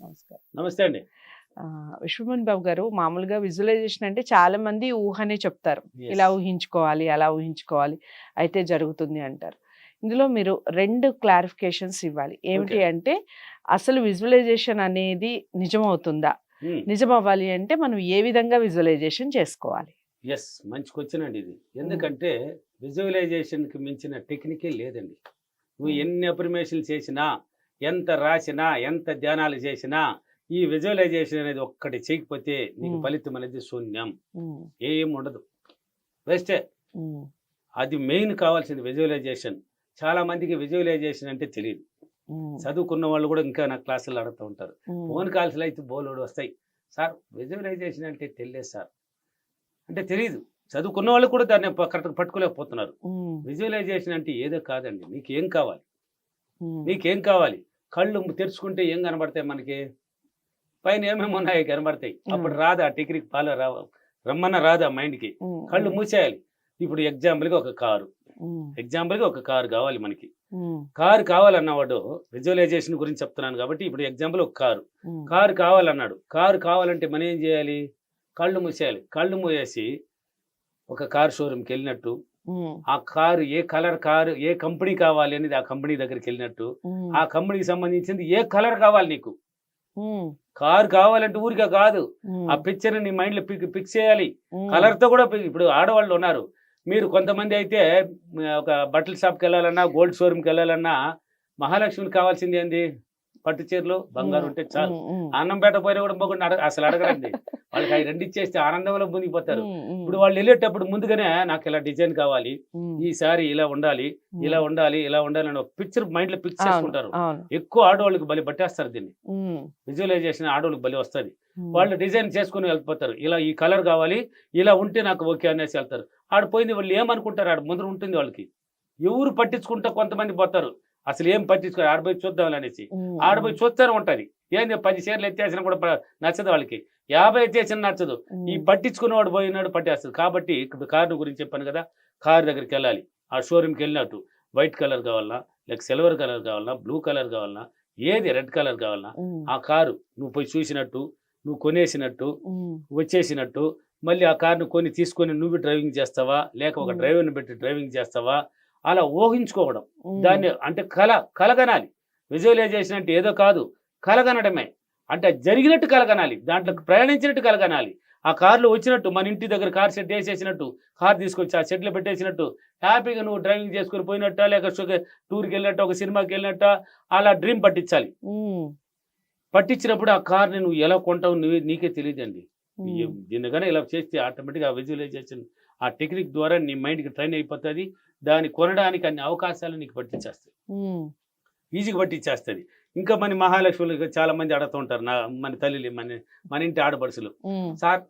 నమస్కారం. నమస్తే అండి. విశ్వమోహన్ బాబు గారు మామూలుగా విజువలైజేషన్ అంటే చాలా మంది ఊహనే చెప్తారు. ఇలా ఊహించుకోవాలి అలా ఊహించుకోవాలి అయితే జరుగుతుంది అంటారు. ఇందులో మీరు రెండు క్లారిఫికేషన్స్ ఇవ్వాలి. ఏమిటి. అంటే అసలు విజువలైజేషన్ అనేది నిజమవుతుందా? Hmm. నిజం అవ్వాలి అంటే మనం ఏ విధంగా విజువలైజేషన్ చేసుకోవాలి? ఎస్ మంచి క్వశ్చన్ అండి ఇది. ఎందుకంటే విజువలైజేషన్కి మించిన టెక్నికే లేదండి. నువ్వు Hmm. ఎన్ని అప్రిమేషన్లు చేసినా ఎంత రాసినా ఎంత ధ్యానాలు చేసినా ఈ విజువలైజేషన్ అనేది ఒక్కటి చేయకపోతే నీకు. ఫలితం అనేది శూన్యం. ఏం ఉండదు. వేస్టే. అది మెయిన్ కావాల్సింది విజువలైజేషన్. చాలా మందికి విజువలైజేషన్ అంటే తెలియదు. చదువుకున్న వాళ్ళు కూడా ఇంకా నా క్లాసులు అడుగుతూ ఉంటారు. ఫోన్ కాల్స్లో అయితే బోలోడు వస్తాయి. సార్ విజువలైజేషన్ అంటే తెలియదు సార్. అంటే తెలియదు. చదువుకున్న వాళ్ళు కూడా దాన్ని కరెక్ట్గా పట్టుకోలేకపోతున్నారు. విజువలైజేషన్ అంటే ఏదో కాదండి. నీకు ఏం కావాలి నీకేం కావాలి? కళ్ళు తెరుచుకుంటే ఏం కనబడతాయి మనకి? పైన ఏమేమి ఉన్నాయి కనబడతాయి. అప్పుడు రాదు? ఆ టెక్నిక్ ఫాలో రా రమ్మన్న రాదు ఆ మైండ్కి కళ్ళు మూసేయాలి. ఇప్పుడు ఎగ్జాంపుల్గా ఒక కారు. ఎగ్జాంపుల్గా ఒక కారు కావాలి మనకి. కారు కావాలన్నవాడు విజువలైజేషన్ గురించి చెప్తున్నాను కాబట్టి ఇప్పుడు ఎగ్జాంపుల్ ఒక కారు. కారు కావాలన్నాడు. కారు కావాలంటే మనం ఏం చేయాలి? కళ్ళు మూసేయాలి. కళ్ళు మూసేసి ఒక కార్ షోరూమ్కి వెళ్ళినట్టు ఆ కారు ఏ కలర్ కారు ఏ కంపెనీ కావాలి అనేది ఆ కంపెనీ దగ్గరికి వెళ్ళినట్టు ఆ కంపెనీకి సంబంధించింది ఏ కలర్ కావాలి నీకు? కారు కావాలంటే ఊరిగా కాదు. ఆ పిక్చర్ నీ మైండ్లో పిక్ ఫిక్స్ చేయాలి. కలర్తో కూడా ఇప్పుడు ఆడవాళ్ళు ఉన్నారు. మీరు కొంతమంది అయితే ఒక బట్టల షాప్కి వెళ్ళాలన్నా గోల్డ్ షోరూమ్కి వెళ్ళాలన్నా మహాలక్ష్మికి కావాల్సింది ఏంది? పట్టు చీరలు బంగారు ఉంటే చాలు. అన్నం పెట్టపోయినా కూడా అడగ అసలు అడగరండి. వాళ్ళకి అవి రెండు ఇచ్చేస్తే ఆనందంలో మునిగిపోతారు. ఇప్పుడు వాళ్ళు వెళ్ళేటప్పుడు ముందుగానే నాకు ఇలా డిజైన్ కావాలి ఉమ్, ఈ సారీ ఇలా ఉండాలి ఇలా ఉండాలి ఇలా ఉండాలి అని ఒక పిక్చర్ మైండ్లో అవును, చేసుకుంటారు. ఎక్కువ ఆడవాళ్ళకి బలి పట్టేస్తారు దీన్ని. విజువలైజేషన్ ఆడవాళ్ళకి బలి వస్తుంది. వాళ్ళు డిజైన్ చేసుకుని వెళ్ళిపోతారు. ఇలా ఈ కలర్ కావాలి ఇలా ఉంటే నాకు ఓకే అనేసి వెళ్తారు. ఆడ పోయింది వాళ్ళు ఏమనుకుంటారు? ఆడ ముందర ఉంటుంది వాళ్ళకి. ఎవరు పట్టించుకుంటా కొంతమంది పోతారు. అసలు ఏం పట్టించుకోరు? ఆడపోయి చూద్దాం అనేసి. ఆడపోయి చూస్తూనే ఉంటది. ఏంది పది షేర్లు ఎత్తేసినా కూడా నచ్చదు వాళ్ళకి. యాభై ఎత్తేసిన నచ్చదు. ఈ పట్టించుకున్నవాడు పోయినాడు పట్టేస్తుంది కాబట్టి కారు గురించి చెప్పాను కదా కారు దగ్గరికి వెళ్ళాలి. ఆ షోరూమ్కి వెళ్ళినట్టు వైట్ కలర్ కావాలన్నా లేక సిల్వర్ కలర్ కావాలన్నా బ్లూ కలర్ కావాలన్నా ఏది రెడ్ కలర్ కావాలన్నా ఆ కారు నువ్వు పోయి చూసినట్టు నువ్వు కొనేసినట్టు వచ్చేసినట్టు మళ్ళీ ఆ కార్ను కొని తీసుకొని నువ్వు డ్రైవింగ్ చేస్తావా లేక ఒక. డ్రైవర్ని పెట్టి డ్రైవింగ్ చేస్తావా అలా ఊహించుకోవడం. దాన్ని అంటే కళ కలగనాలి. విజువలైజేషన్ అంటే ఏదో కాదు కలగనడమే. అంటే జరిగినట్టు కలగనాలి. దాంట్లో ప్రయాణించినట్టు కలగనాలి. ఆ కార్లో వచ్చినట్టు మన ఇంటి దగ్గర కార్ సెట్ వేసేసినట్టు కార్ తీసుకొచ్చి ఆ సెట్లో పెట్టేసినట్టు హ్యాపీగా నువ్వు డ్రైవింగ్ చేసుకుని పోయినట్ట లేక టూర్కి వెళ్ళినట్టు ఒక సినిమాకి వెళ్ళినట్ట అలా డ్రీమ్ పట్టించాలి. పట్టించినప్పుడు ఆ కార్ని నువ్వు ఎలా కొంటావు నువ్వే నీకే తెలియదండి. దీనిగానే ఇలా చేస్తే ఆటోమేటిక్గా ఆ విజువలైజేషన్ ఆ టెక్నిక్ ద్వారా నీ మైండ్కి ట్రైన్ అయిపోతుంది. దాన్ని కొనడానికి అన్ని అవకాశాలు నీకు పట్టించేస్తాయి. ఈజీగా పట్టించేస్తుంది ఇంకా మన మహాలక్ష్ములు చాలా మంది అడుగుతూ ఉంటారు. నా మన తల్లిని మన మన ఇంటి ఆడపడుచులు. ఉమ్, సార్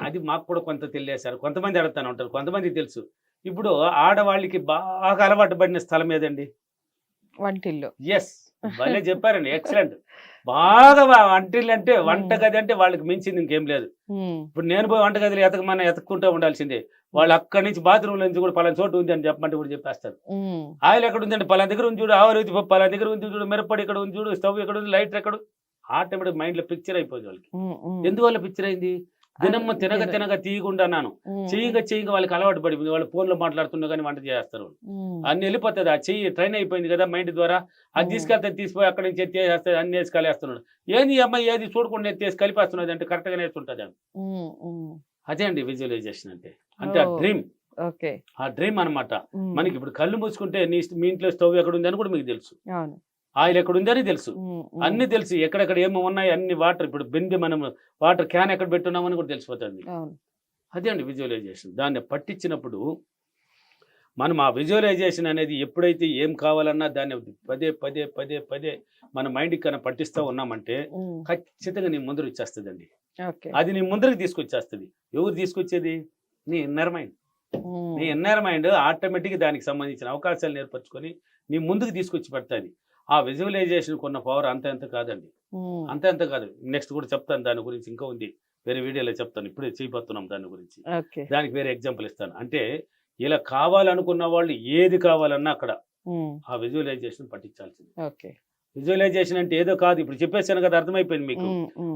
అది మాకు కూడా కొంత తెలియదు కొంతమంది అడుగుతానే ఉంటారు. కొంతమంది తెలుసు. ఇప్పుడు ఆడవాళ్ళకి బాగా అలవాటు పడిన స్థలం ఏదండి? వంటిల్లు. ఎస్ భలే చెప్పారండి. ఎక్సలెంట్ బాగా వంటిల్లు అంటే వంటగది అంటే వాళ్ళకి మించింది ఇంకేం లేదు. ఇప్పుడు నేను పోయి వంటగదిలో ఎతకమన్నా ఎతక్కుంటూ ఉండాల్సిందే. వాళ్ళు అక్కడి నుంచి బాత్రూమ్ నుంచి కూడా పలానా చోటు ఉంది అని చెప్పమంటే కూడా చెప్పేస్తారు. ఆయిల్ ఎక్కడ ఉందండి? పలానా దగ్గర ఉంది చూడు. ఆవిరి పప్పు పలానా దగ్గర ఉంది చూడు. మిరప్పొడి ఇక్కడ ఉంది చూడు. స్టవ్ ఎక్కడ ఉంది? లైట్ ఎక్కడ ఆటోమేటిక్ మైండ్లో పిక్చర్ అయిపోయింది వాళ్ళకి. ఎందువల్ల పిక్చర్ అయింది? దినమ్మ తినగ తిన- తినగ తీయకుండా నాను ఉమ్, చెయ్యిగా చెయ్యిగా వాళ్ళకి అలవాటు పడిపోయింది వాళ్ళు ఫోన్లో మాట్లాడుతున్నా కానీ వంట చేస్తారు అన్ని వెళ్ళిపోతుంది. ఆ చెయ్యి ట్రైన్ అయిపోయింది కదా మైండ్ ద్వారా. అది. తీసుకెళ్తే తీసిపోయి అక్కడి నుంచి ఎత్తేసేస్తే అన్ని వేసి కలిపేస్తున్నాడు. ఏంది అమ్మాయి ఏది చూడకుండా ఎత్తేసి కలిపేస్తున్నది అంటే కరెక్ట్గా నేర్చుంటుంది ఆమె. అదే అండి విజువలైజేషన్ అంటే. అంటే ఆ. డ్రీమ్ ఆ డ్రీమ్ అన్నమాట. ఉమ్, మనకి ఇప్పుడు కళ్ళు మూసుకుంటే నీ మీ ఇంట్లో స్టవ్ ఎక్కడ ఉంది అని కూడా మీకు తెలుసు. ఆయిల్ ఎక్కడ ఉంది అని తెలుసు అన్ని తెలుసు. ఎక్కడెక్కడ ఏమో ఉన్నాయి అన్ని వాటర్ ఇప్పుడు బిందె మనం వాటర్ క్యాన్ ఎక్కడ పెట్టున్నామని కూడా తెలిసిపోతుంది. అదే అండి విజువలైజేషన్. దాన్ని పట్టించినప్పుడు మనం ఆ విజువలైజేషన్ అనేది ఎప్పుడైతే ఏం కావాలన్నా దాన్ని పదే పదే పదే పదే మన మైండ్కి కన్నా పట్టిస్తూ ఉన్నామంటే ఖచ్చితంగా నీ ముందర వచ్చేస్తుందండి. ఓకే. అది నీ ముందరికి తీసుకొచ్చేస్తుంది. ఎవరు తీసుకొచ్చేది? నీ ఇన్నర్ మైండ్ నీ ఇన్నర్ మైండ్ ఆటోమేటిక్గా దానికి సంబంధించిన అవకాశాలు నేర్పరచుకొని నీ ముందుకు తీసుకొచ్చి పెడతాది. ఆ విజువలైజేషన్ కొన్న పవర్ అంత ఎంత కాదండి. అంత ఎంత కాదు. నెక్స్ట్ కూడా చెప్తాను దాని గురించి ఇంకా ఉంది. వేరే వీడియోలో చెప్తాను. ఇప్పుడే చేయబోతున్నాం దాని గురించి. దానికి వేరే ఎగ్జాంపుల్ ఇస్తాను. అంటే ఇలా కావాలనుకున్న వాళ్ళు ఏది కావాలన్నా అక్కడ ఆ విజువలైజేషన్ పట్టించాల్సింది. విజువలైజేషన్ అంటే ఏదో కాదు. ఇప్పుడు చెప్పేసాను కదా అర్థమైపోయింది మీకు.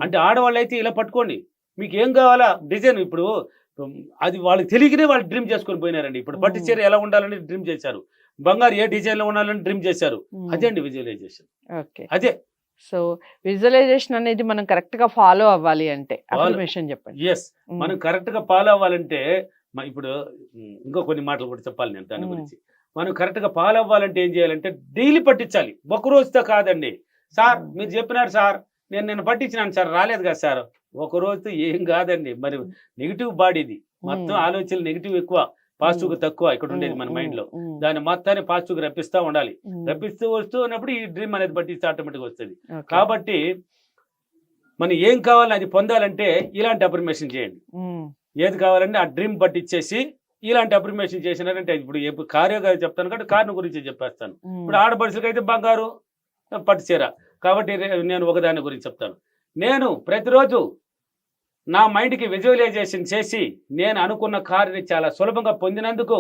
అంటే ఆడవాళ్ళు అయితే ఇలా పట్టుకోండి. మీకు ఏం కావాలా? డిజైన్ ఇప్పుడు అది వాళ్ళకి తెలియకనే వాళ్ళు డ్రీమ్ చేసుకొని పోయినారండి. ఇప్పుడు పట్టు. చీర ఎలా ఉండాలని డ్రీమ్ చేశారు. బంగారు ఏ డిజైన్లో ఉండాలని డ్రీమ్ చేశారు? ఉమ్. అదే అండి విజువలైజేషన్ ఓకే అదే. సో విజువలైజేషన్ అనేది మనం కరెక్ట్గా ఫాలో అవ్వాలి అంటే అఫర్మేషన్ చెప్పండి. ఎస్ మనం కరెక్ట్గా ఫాలో అవ్వాలంటే ఇప్పుడు ఇంకో కొన్ని మాటలు కూడా చెప్పాలి నేను దాని మ్మ్. గురించి. మనం కరెక్ట్గా ఫాలో అవ్వాలంటే ఏం చేయాలంటే డైలీ పట్టించాలి. ఒక రోజుతో కాదండి. సార్. మీరు చెప్పినారు సార్. నేను నేను పట్టించినాను సార్. రాలేదు కదా సార్. ఒక రోజుతో ఏం కాదండి. మరి నెగిటివ్ బాడీది మొత్తం. ఆలోచనలు నెగిటివ్ ఎక్కువ. పాజిటివ్ తక్కువ ఇక్కడ ఉండేది మన మైండ్లో దాన్ని మొత్తాన్ని పాజిటివ్ రప్పిస్తా ఉండాలి. రప్పిస్తూ వస్తూ ఉన్నప్పుడు ఈ డ్రీమ్ అనేది పట్టిస్తే ఆటోమేటిక్ వస్తుంది. కాబట్టి మనం ఏం కావాలని అది పొందాలంటే ఇలాంటి అఫర్మేషన్ చేయండి. ఏది కావాలంటే ఆ డ్రీమ్ పట్టించేసి ఇలాంటి అఫర్మేషన్ చేసినారంటే ఇప్పుడు ఎప్పుడు కారే గారు చెప్తాను కాబట్టి కారుని గురించి చెప్పేస్తాను. ఇప్పుడు ఆడపడుచులకు అయితే బంగారు పట్టు చీర. కాబట్టి నేను ఒకదాని గురించి చెప్తాను. నేను ప్రతిరోజు నా మైండ్కి విజువలైజేషన్ చేసి నేను అనుకున్న కారుని చాలా సులభంగా పొందినందుకు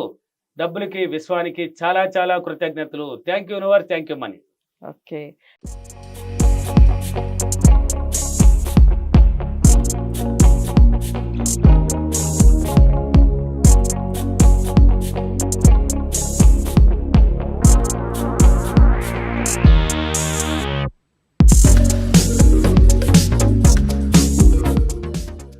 డబ్బులకి విశ్వానికి చాలా చాలా కృతజ్ఞతలు. Thank you universe thank you money. Okay.